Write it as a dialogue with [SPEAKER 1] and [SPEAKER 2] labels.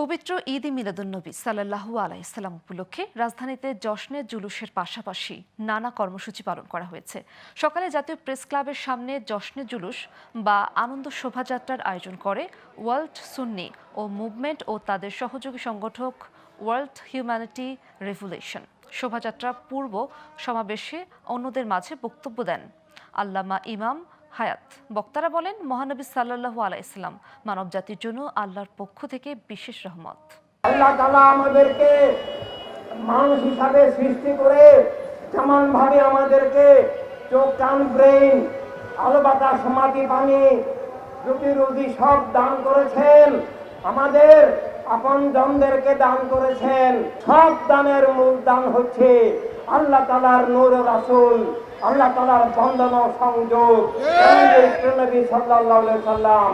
[SPEAKER 1] পবিত্র ঈদ মিলাদুন্নবী সাল্লাহু আলাইসাল্লাম উপলক্ষে রাজধানীতে জশ্নের জুলুসের পাশাপাশি নানা কর্মসূচি পালন করা হয়েছে। সকালে জাতীয় প্রেস ক্লাবের সামনে জশ্নের জুলুস বা আনন্দ শোভাযাত্রার আয়োজন করে ওয়ার্ল্ড সুন্নি ও মুভমেন্ট ও তাদের সহযোগী সংগঠক ওয়ার্ল্ড হিউম্যানিটি রেভুলেশন। শোভাযাত্রা পূর্ব সমাবেশে অন্যদের মাঝে বক্তব্য দেন আল্লামা ইমাম হায়াত। বক্তারা বলেন, মহানবী সাল্লাল্লাহু আলাইসাল্লাম মানব জাতির জন্য আল্লাহর পক্ষ থেকে বিশেষ রহমত।
[SPEAKER 2] আল্লাহ তালা আমাদেরকে মানুষ হিসাবে সৃষ্টি করে যেমন ভাবে আমাদেরকে চোখ, কান ব্রেন আলো, বাতাস সমাধি পানি, রুটি, রুজি সব দান করেছেন। আমাদের আপন জনদেরকে দান করেছেন। সব দানের মূল দান হচ্ছে আল্লাহ তালার নূর রাসুল আল্লাহ তালার বন্দন ও সংযোগ। সাল্লাহ সাল্লাম